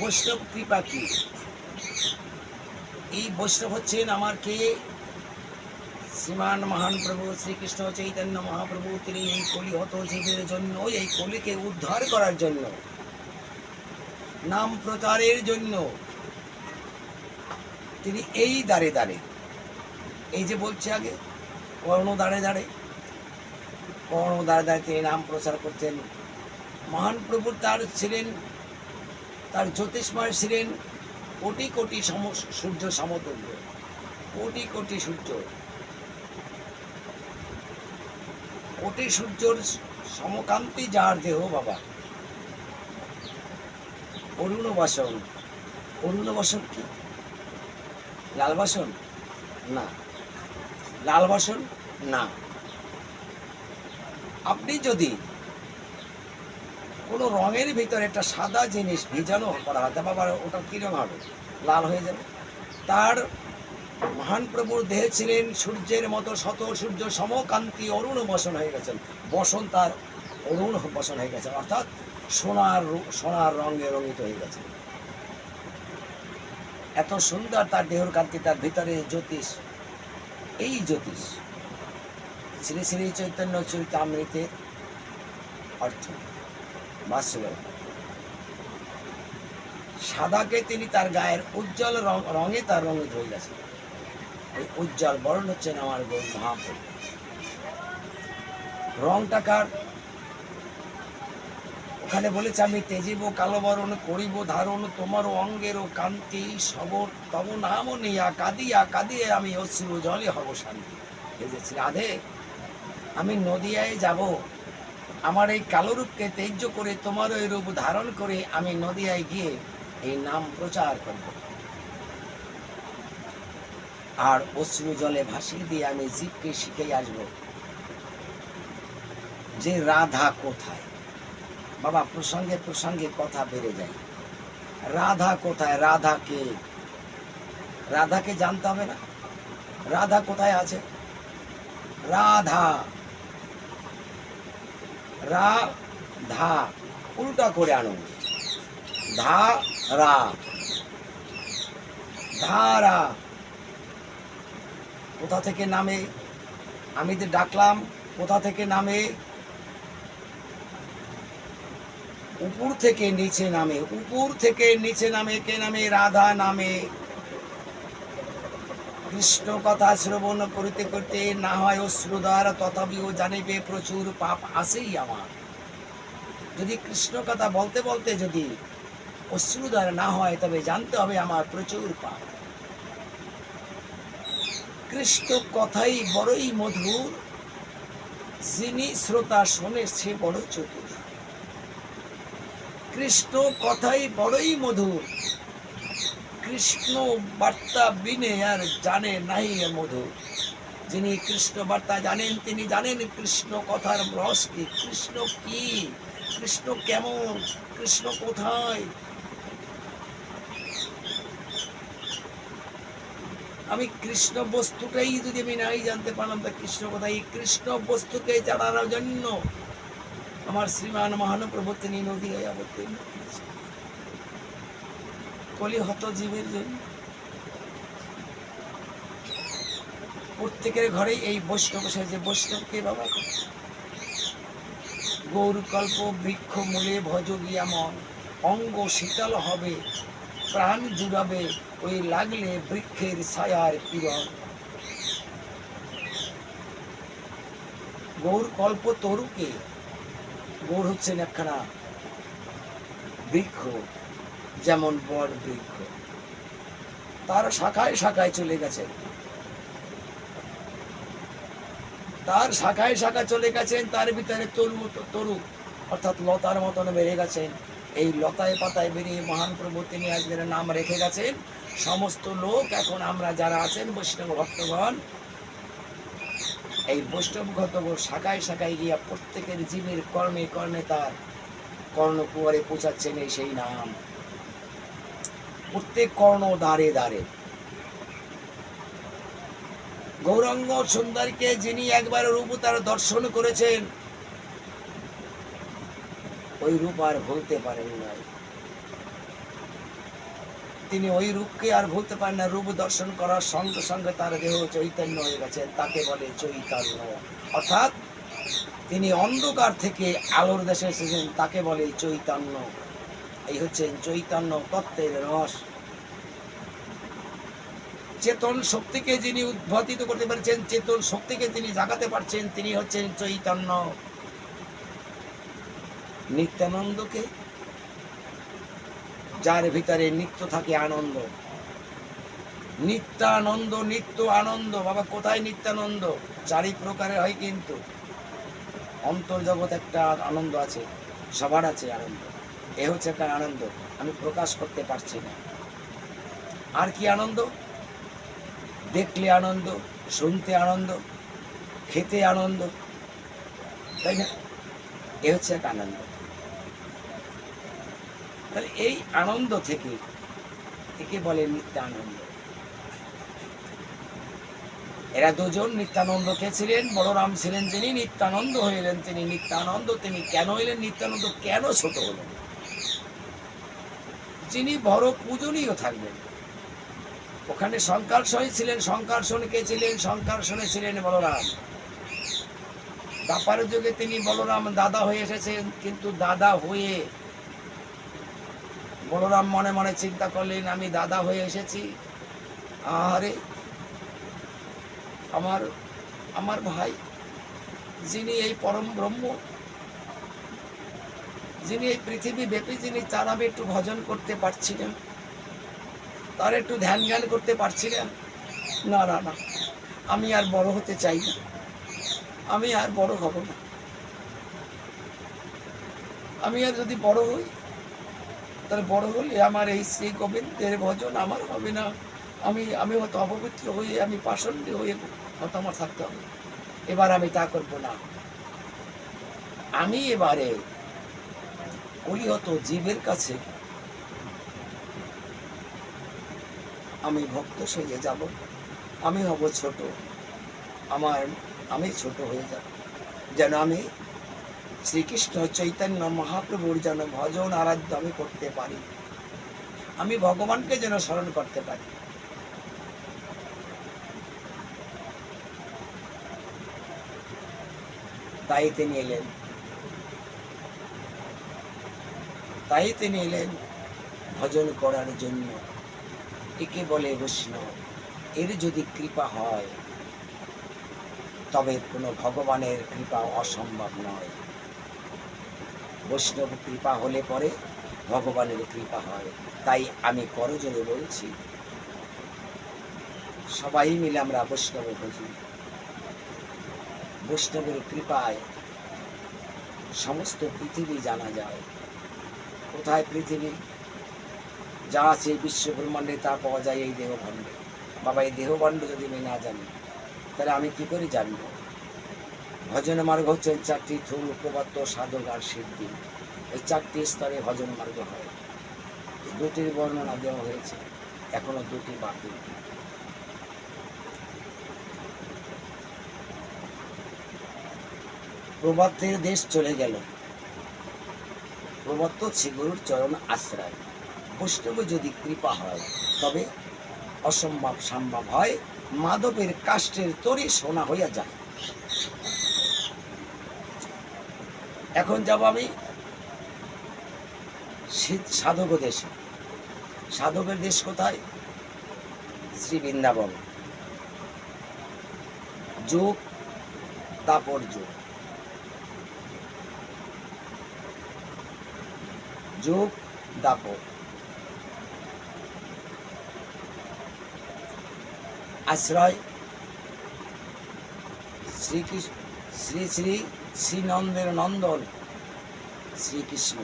বৈষ্ণব কৃপা কি? এই বৈষ্ণব হচ্ছেন আমার কে? শ্রীমান মহান প্রভু শ্রীকৃষ্ণ চৈতন্য মহাপ্রভু। তিনি এই কলিহত জীবের জন্য, এই কলিকে উদ্ধার করার জন্য, নাম প্রচারের জন্য। তিনি এই দাঁড়ে দাঁড়ে এই যে বলছে আগে, কর্ণ দাঁড়ে দাঁড়ে কর্ণ দাঁড়ে দাঁড়ে তিনি নাম প্রচার করতেন। মহান প্রভু তার ছিলেন তার জ্যোতিষ্ময় ছিলেন কোটি কোটি সম সূর্য সমতুল্য। কোটি কোটি সূর্য। কোটি সূর্যর সমকান্তি যার দেহ বাবা। অরুণ বাসন অরুণ বাসন কি? লাল বাসন না। লাল বাসন না। আপনি যদি কোনো রঙের ভিতরে একটা সাদা জিনিস ভিজানো করা হয় তা বাবার ওটা কীরকম হবে? লাল হয়ে যাবে। তার মহান প্রভুর দেহে ছিলেন সূর্যের মতো শত সূর্য সমকান্তি অরুণ বসন হয়ে গেছেন। বসন তার অরুণ বসন হয়ে গেছে, অর্থাৎ সোনার সোনার রঙে রঙিত হয়ে গেছে। এত সুন্দর তার দেহর কান্তি, তার ভিতরে জ্যোতিষ। এই জ্যোতিষ শ্রী শ্রী চৈতন্য চরিতামৃতের অর্থ। বাস্তব সাদাকে তিনি তার গায়ের উজ্জ্বল রঙে তার রঙিত হয়ে গেছে ওই উজ্জ্বল বরণ হচ্ছেন আমার গৌর মহাপ্রভু। রংটা কার? ওখানে বলেছে, আমি তেজিব কালো বরণ করিব, ধারণ তোমার অঙ্গের ও কান্তি, সবর, তব নাম নিয়া, কাঁদিয়া, কাঁদিয়ে আমি অশ্রু জলে হব শান্তি। রাধে, আমি নদিয়ায় যাব আমার এই কালো রূপকে তেজ্য করে, তোমার ওই রূপ ধারণ করে আমি নদিয়ায় গিয়ে এই নাম প্রচার করব। আর অশ্রু জলে ভাসিয়ে দিয়ে আমি জীবকে শিখে আসব। যে রাধা কোথায়? বাবা, প্রসঙ্গে প্রসঙ্গে কথা বেড়ে যায়। রাধা কোথায়? রাধা কে? রাধাকে জানতে হবে না? রাধা কোথায় আছে? রাধা রা, ধা, উল্টা করে আনো। ধা, রা। ধারা কোথা থেকে নামে? আমি যে ডাকলাম, কোথা থেকে নামে? উপর থেকে নিচে নামে। উপর থেকে নিচে নামে, কে নামে? রাধা নামে। কৃষ্ণ কথা শ্রবণ করিতে করিতে না হয় অশ্রুদ্বার তথাপিও জানিবে প্রচুর পাপ আসেই আমার। যদি কৃষ্ণ কথা বলতে বলতে যদি অশ্রুদ্বার না হয়, তবে জানতে হবে আমার প্রচুর পাপ। কৃষ্ণ কথাই বড়ই মধুর, যিনি শ্রোতা শোনে সে বড় চতুর। কৃষ্ণ কথাই বড়ই মধুর কৃষ্ণ বার্তা বিনে আর জানে নাই এ মধুর যিনি কৃষ্ণ বার্তা জানেন, তিনি জানেন কৃষ্ণ কথার রস কি? কৃষ্ণ কি? কৃষ্ণ কেমন? কৃষ্ণ কোথায়? আমি কৃষ্ণ বস্তুটাই যদি আমি নাই জানতে পারলাম, তা কৃষ্ণ কোথায়? এই কৃষ্ণ বস্তুকে জানানোর জন্য আমার শ্রীমান মহানপ্রভু তিনি নদীয়ায় অবতীর্ণ হয়েছেন কলিহত জীবের জন্য প্রত্যেকের ঘরে এই বৈষ্ণব সেজে বৈষ্ণবকে বাবা গৌরকল্প, বৃক্ষ, মূলে, ভজ গিয়া মন অঙ্গ শীতল হবে, প্রাণ জুড়াবে, ওই লাগলে বৃক্ষের ছায়ার কিরণ। গৌর কল্প তরুকে, গৌর হচ্ছেন একখানা বৃক্ষ। যেমন বট বৃক্ষ। তার শাখায় শাখায় চলে গেছেন তার শাখায় শাখা চলে গেছেন, তার ভিতরে তরু তরু, অর্থাৎ লতার মতন বেড়ে গেছেন। এই লতায় পাতায় বেরিয়ে মহান প্রভু তিনি আজকের নাম রেখে গেছেন। সমস্ত লোক এখন আমরা যারা আছেন, বৈষ্ণব ভক্তগণ, এই বৈষ্ণব গত শাখায় শাখায় গিয়া প্রত্যেকের জীবের কর্মে কর্মে তার কর্ণকুয়ারে পৌঁছাচ্ছেন এই সেই নাম। প্রত্যেক কর্ণ দ্বারে দ্বারে। গৌরাঙ্গ সুন্দরকে যিনি একবার রূপ তার দর্শন করেছেন, ওই রূপ আর ভুলতে পারেন না তিনি ওই রূপকে আর ভুলতে পারেন না, রূপ দর্শন করার সঙ্গে সঙ্গে তার দেহ চৈতন্য হয়ে গেছেন তাকে বলে চৈতন্য। অর্থাৎ তিনি অন্ধকার থেকে আলোর দেশে এসেছেন, তাকে বলে চৈতন্য। এই হচ্ছেন চৈতন্য তত্ত্বের রস। চেতন শক্তিকে যিনি উদ্ভাতিত করতে পারছেন, চেতন শক্তিকে তিনি জাগাতে পারছেন, তিনি হচ্ছেন চৈতন্য। নিত্যানন্দকে, যার ভিতরে নিত্য থাকে আনন্দ। নিত্যানন্দ, নিত্য আনন্দ, বাবা, কোথায় নিত্যানন্দ? চারি প্রকারের হয় কিন্তু। অন্তর্জগৎ একটা আনন্দ আছে, সবার আছে আনন্দ। এ হচ্ছে একটা আনন্দ। আমি প্রকাশ করতে পারছি না। আর কি আনন্দ? দেখলে আনন্দ, শুনতে আনন্দ, খেতে আনন্দ, তাই না? এ হচ্ছে এক আনন্দ। তাহলে এই আনন্দ থেকে একে বলে নিত্যানন্দ। এরা দুজন নিত্যানন্দ কে ছিলেন? বলরাম ছিলেন যিনি নিত্যানন্দ হইলেন তিনি। নিত্যানন্দ তিনি কেন হইলেন? নিত্যানন্দ কেন ছোট হলেন? যিনি বড় পূজনীয় থাকবেন। ওখানে শঙ্কর্ষণই ছিলেন শঙ্কর্ষণ কে ছিলেন? শঙ্কর্ষণে ছিলেন বলরাম। দাপার যুগে তিনি বলরাম দাদা হয়ে এসেছেন, কিন্তু দাদা হয়ে বলরাম মনে মনে চিন্তা করলেন, আমি দাদা হয়ে এসেছি। আরে আমার আমার ভাই যিনি এই পরম ব্রহ্ম যিনি এই পৃথিবী ব্যাপী যিনি তার আমি একটু ভজন করতে পারছি না তার একটু ধ্যান জ্ঞান করতে পারছি না না না না আমি আর বড় হতে চাই না। আমি আর বড় হব না। আমি আর যদি বড় হই, তাহলে বড় হলে আমার এই শ্রী গোবিন্দের ভজন আমার হবে না। আমি আমি হয়তো অপবিত্র হয়ে আমি পাষণ্ড হয়ে হয়তো আমার থাকতে হবে। এবার আমি তা করব না। আমি এবারে কলিহত জীবের কাছে আমি ভক্ত সেজে যাব। আমি হব ছোট। আমার, আমি ছোট হয়ে যাব। যেন আমি শ্রীকৃষ্ণ চৈতন্য মহাপ্রভুর যেন ভজন আরাধ্য আমি করতে পারি। আমি ভগবানকে যেন স্মরণ করতে পারি। তাই তিনি এলেন। তাই তিনি এলেন ভজন করার জন্য। একে বলে বৈষ্ণব, এর যদি কৃপা হয়, তবে কোনো ভগবানের কৃপা অসম্ভব নয়। বৈষ্ণব কৃপা হলে পরে ভগবানের কৃপা হয়। তাই আমি করজোরে বলছি, সবাই মিলে আমরা বৈষ্ণব বুঝি বৈষ্ণবের কৃপায় সমস্ত পৃথিবী জানা যায়। কোথায় পৃথিবী? যা আছে বিশ্ব ব্রহ্মাণ্ডে, তা পাওয়া যায় এই দেহভাণ্ডে। বাবা, এই দেহভাণ্ড যদি আমি না জানি, তাহলে আমি কি করে জানব? ভজন মার্গ হচ্ছে চারটি থুল, উপপাদ্য, সাধক আর সিদ্ধি। এই চারটি স্তরে ভজন মার্গ হয়। দুটির বর্ণনা দেওয়া হয়েছে, এখনও দুটি বাকি। প্রবাদের দেশ চলে গেল। প্রবর্ত শ্রীগুরুর চরণ আশ্রয়। বৈষ্ণব যদি কৃপা হয়, তবে অসম্ভব সম্ভব হয় মাধবের কাষ্টের তরি সোনা হইয়া যায়। এখন যাব আমি সাধক দেশে। সাধকের দেশ কোথায়? শ্রী বৃন্দাবন। যোগ, তাপর যোগ। যোগ দাপর আশ্রয়। শ্রীকৃষ্ণ শ্রী শ্রী শ্রীনন্দের নন্দন শ্রীকৃষ্ণ।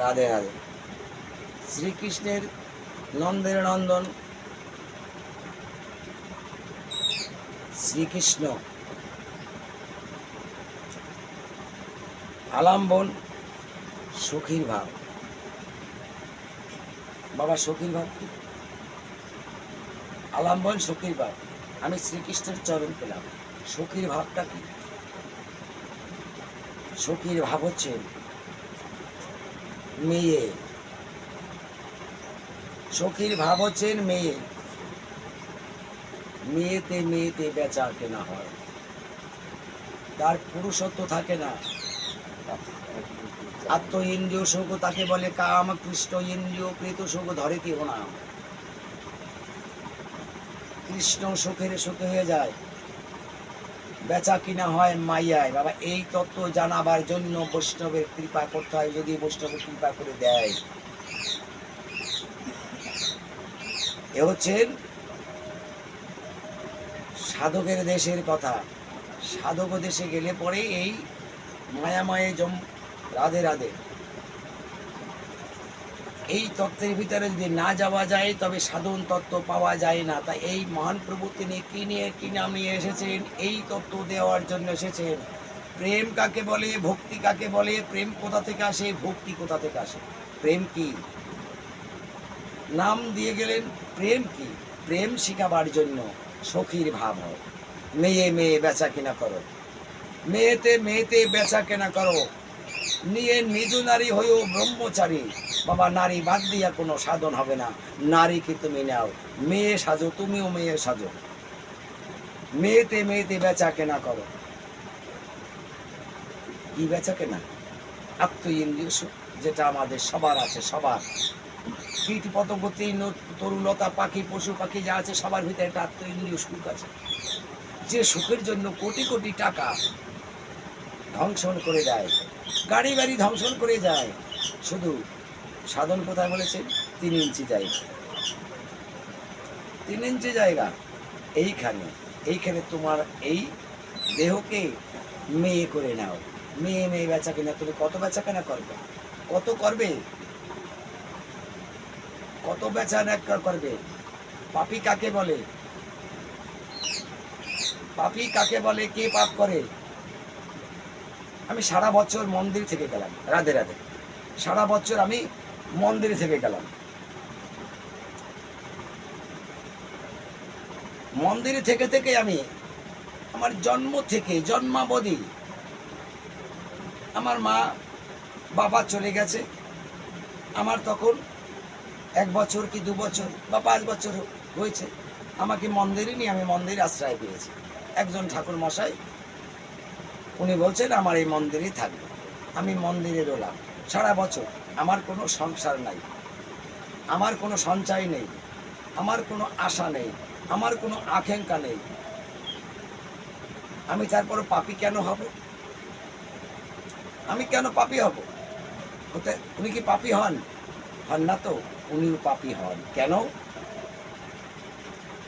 রাধে রাধে। শ্রীকৃষ্ণের নন্দের নন্দন শ্রীকৃষ্ণ। আলাম্বন সখীর ভাব। বাবা, সখীর ভাব কি? আলাম্বন সখীর ভাব। আমি শ্রীকৃষ্ণের চরণ পেলাম। সখীর ভাবটা কি? সখীর ভাব হচ্ছে মেয়ে। সখীর ভাব হচ্ছেন মেয়ে। মেয়েতে মেয়েতে বেচা কেনা হয়। তার পুরুষত্ব থাকে না। আত্ম ইন্দ্রিয় সুখ তাকে বলে কাম কৃষ্ণ ইন্দ্রিয় কৃত সুখ ধরে কেউ না। কৃষ্ণ সুখের সুখে হয়ে যায়। বেচা কিনা হয় মাইয়ায়। বাবা, এই তত্ত্ব জানাবার জন্য বৈষ্ণবের কৃপা করতে হয়, যদি বৈষ্ণবের কৃপা করে দেয়। এ হচ্ছেন সাধকের দেশের কথা। সাধক দেশে গেলে পরে এই মায়াময়ে জম রাধে রাধে। এই তত্ত্বের ভিতরে যদি না যাওয়া যায়, তবে সাধন তত্ত্ব পাওয়া যায় না। তাই এই মহান প্রভু তিনি কি নিয়ে কি নাম নিয়ে এসেছেন? এই তত্ত্ব দেওয়ার জন্য এসেছেন। প্রেম কাকে বলে? ভক্তি কাকে বলে? প্রেম কোথা থেকে আসে? ভক্তি কোথা থেকে আসে? প্রেম কি? নাম দিয়ে গেলেন প্রেম কি? প্রেম শিখাবার জন্য। সখীর ভাব হয়। মেয়ে মেয়ে বেচা কিনা করো। মেয়েতে মেয়েতে বেচা কেনা করো। নিয়ে নিজ নারী হয়েও ব্রহ্মচারী। বাবা, নারী বাদ দিয়া কোনো সাধন হবে না। নারীকে তুমি নাও। মেয়ে সাজো, তুমিও মেয়ে সাজো। মেয়েতে মেয়েতে বেচা কেনা করো। কি বেচা কেনা? আত্ম ইন্দ্রিয় যেটা আমাদের সবার আছে, সবার। কীট পতঙ্গ তৃণ তরুলতা পাখি, পশু পাখি যা আছে, সবার ভিতরে একটা আত্ম ইন্দ্রিয় সুখ আছে। যে সুখের জন্য কোটি কোটি টাকা ধ্বংসন করে দেয়, গাড়ি বাড়ি ধ্বংসন করে যায় শুধু সাধন কোথায় বলেছেন? তিন ইঞ্চি জায়গা। তিন ইঞ্চি জায়গা, এইখানে। এইখানে তোমার এই দেহকে মেয়ে করে নাও। মেয়ে মেয়ে বেচা কিনা, তুমি কত বেচা কেনা করবে? কত করবে? কত বেচা কেনা করবে? পাপি কাকে বলে? পাপি কাকে বলে? কে পাপ করে? আমি সারা বছর মন্দির থেকে গেলাম, রাধে রাধে। সারা বছর আমি মন্দিরে থেকে গেলাম। মন্দিরে থেকে থেকে আমি আমার জন্ম থেকে জন্মাবধি আমার মা বাবা চলে গেছে। আমার তখন এক বছর কি দু বছর বা পাঁচ বছর হয়েছে, আমাকে মন্দিরে নিয়ে আমি মন্দিরে আশ্রয় পেয়েছি। একজন ঠাকুর মশাই, উনি বলছেন, আমার এই মন্দিরেই থাকবে। আমি মন্দিরে রোলাম সারা বছর আমার কোনো সংসার নাই। আমার কোনো সঞ্চয় নেই। আমার কোনো আশা নেই। আমার কোনো আকাঙ্ক্ষা নেই। আমি তারপর পাপি কেন হব? আমি কেন পাপি হব? উনি কি পাপি হন? হন না তো? উনিও পাপি হন। কেন?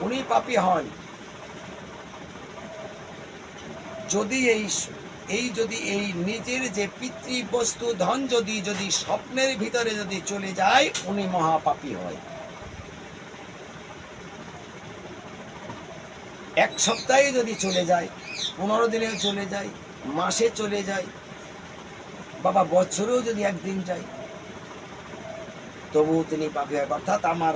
উনি পাপি হন। যদি এই এই যদি এই নিজের যে পিতৃ বস্তু ধন যদি যদি স্বপ্নের ভিতরে যদি চলে যায়, উনি মহাপাপী হয়। এক সপ্তাহে যদি চলে যায়, পনেরো দিনেও চলে যায়, মাসে চলে যায়, বাবা বছরেও যদি একদিন যায় তবুও তিনি পাপী হয় অর্থাৎ আমার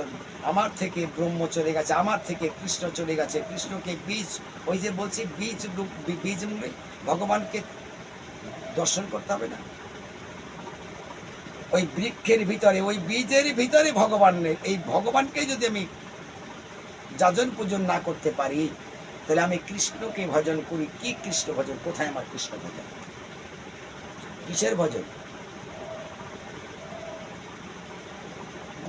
আমার থেকে ব্রহ্ম চলে গেছে, আমার থেকে কৃষ্ণ চলে গেছে। কৃষ্ণকে বীজ, ওই যে বলছি বীজ বীজ মূলে ভগবানকে দর্শন করতে হবে না। ওই বৃক্ষের ভিতরে, ওই বীজের ভিতরে ভগবান নেই। এই ভগবানকে যদি আমি যাজন পূজন না করতে পারি, তাহলে আমি কৃষ্ণকে ভজন করি। কি কৃষ্ণ ভজন? কোথায় আমার কৃষ্ণ ভজন? কিসের ভজন?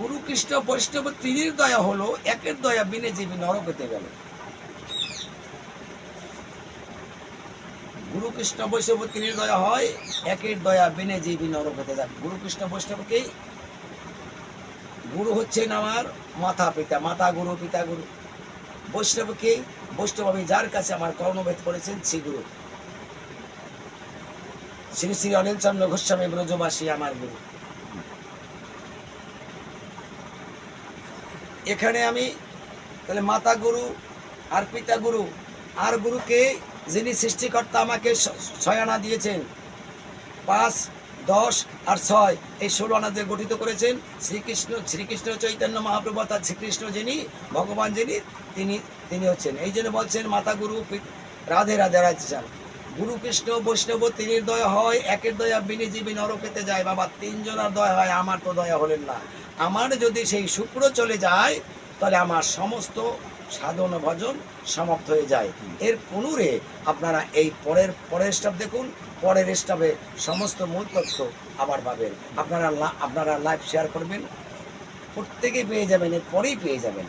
গুরু কৃষ্ণ বৈষ্ণব তিনির দয়া হলো, একের দয়া বিনে জীবী নরক হতে গেল। গুরু কৃষ্ণ বৈষ্ণব তিনির দয়া হয়, একের দয়া বিনে জীবী নরক হতে যান গুরু কৃষ্ণ বৈষ্ণবকে গুরু হচ্ছেন আমার মাথা পিতা, মাতা গুরু, পিতা গুরু। বৈষ্ণবকে বৈষ্ণব আমি যার কাছে আমার কর্ণভেদ করেছেন, শ্রী গুরু। শ্রী শ্রী অনিল চন্দ্র গোস্বামী ব্রজবাসী, আমার গুরু। এখানে আমি তাহলে মাতা গুরু আর পিতা গুরু আর গুরুকে যিনি সৃষ্টিকর্তা আমাকে ছয় আনা দিয়েছেন পাঁচ দশ আর ছয় এই ষোলো আনা দিয়ে গঠিত করেছেন শ্রীকৃষ্ণ শ্রীকৃষ্ণ চৈতন্য মহাপ্রভু অর্থাৎ শ্রীকৃষ্ণ যিনি ভগবান যিনি তিনি তিনি হচ্ছেন এই জন্য বলছেন মাতা গুরু রাধে রাধে রাধে গুরু কৃষ্ণ, বৈষ্ণব তিনির দয়া হয়, একের দয়া বিনি জীবী নরকেতে যায়। বাবা, তিনজনের দয়া হয়, আমার তো দয়া হলেন না। আমার যদি সেই শুক্র চলে যায়, তাহলে আমার সমস্ত সাধন ভজন সমাপ্ত হয়ে যায়। এর পুনরে আপনারা এই পরের পরের স্টাফ দেখুন, পরের স্টাফে সমস্ত মূল তথ্য আবার পাবেন। আপনারা আপনারা লাইভ শেয়ার করবেন, প্রত্যেকেই পেয়ে যাবেন এর পরেই পেয়ে যাবেন।